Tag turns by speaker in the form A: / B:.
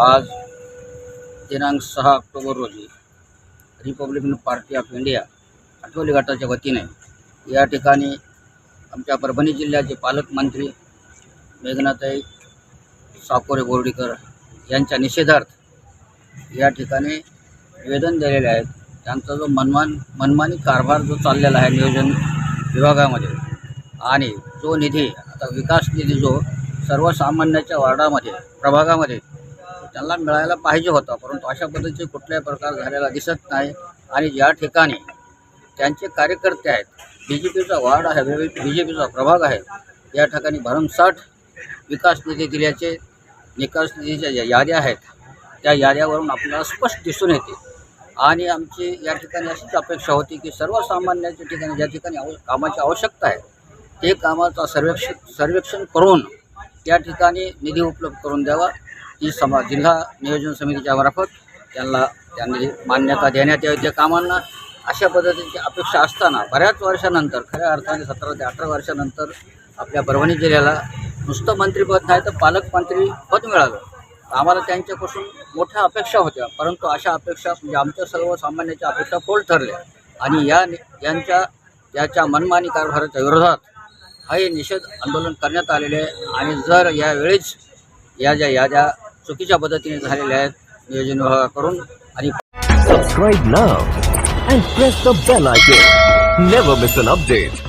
A: आज दिनांक सहा ऑक्टोबर रोजी रिपब्लिकन पार्टी ऑफ इंडिया आठवली गटाच्या वतीने या ठिकाणी आमच्या परभणी जिल्ह्याचे पालकमंत्री मेघनाताई साकोरे बोर्डीकर यांच्या निषेधार्थ या ठिकाणी निवेदन दिलेले आहेत. त्यांचा जो मनमान मनमानी कारभार जो चाललेला आहे नियोजन विभागामध्ये आणि जो निधी आता विकास निधी जो सर्वसामान्याच्या वार्डामध्ये प्रभागामध्ये त्यांना मिळायला पाहिजे होता. परंतु अशा पद्धतीचे कुठल्याही प्रकार झालेला दिसत नाही. आणि ज्या ठिकाणी त्यांचे कार्यकर्ते आहेत. बी जे पीचा वार्ड आहे बी जे पीचा प्रभाग आहे. या ठिकाणी भरमसाठ विकास निधी दिल्याचे निकास निधीच्या ज्या याद्या आहेत. त्या याद्यावरून आपल्याला स्पष्ट दिसून येते. आणि आमची या ठिकाणी अशीच अपेक्षा होती की सर्वसामान्याच्या ठिकाणी ज्या ठिकाणी आव कामाची आवश्यकता आहे ते कामाचा सर्वेक्षण सर्वेक्षण करून त्या ठिकाणी निधी उपलब्ध करून द्यावा. ही समा जिल्हा नियोजन समितीच्या मार्फत त्यांना त्यांनी मान्यता देण्यात यावी. त्या कामांना अशा पद्धतीची अपेक्षा असताना बऱ्याच वर्षानंतर खऱ्या अर्थाने सतरा ते अठरा वर्षानंतर आपल्या परभणी जिल्ह्याला नुसतं मंत्रीपद नाही तर पालकमंत्री पद मिळालं. आम्हाला त्यांच्यापासून मोठ्या अपेक्षा होत्या. परंतु अशा अपेक्षा म्हणजे आमच्या सर्वसामान्याच्या अपेक्षा फोल ठरल्या. आणि या यांच्या याच्या मनमानी कारभाराच्या विरोधात हे निषेध आंदोलन करण्यात आलेले आहे आणि जर यावेळीच या ज्या याद्या चुकीच्या पद्धतीने झालेल्या आहेत नियोजन विभागाकडून आणि
B: subscribe now and press the bell icon. Never miss an update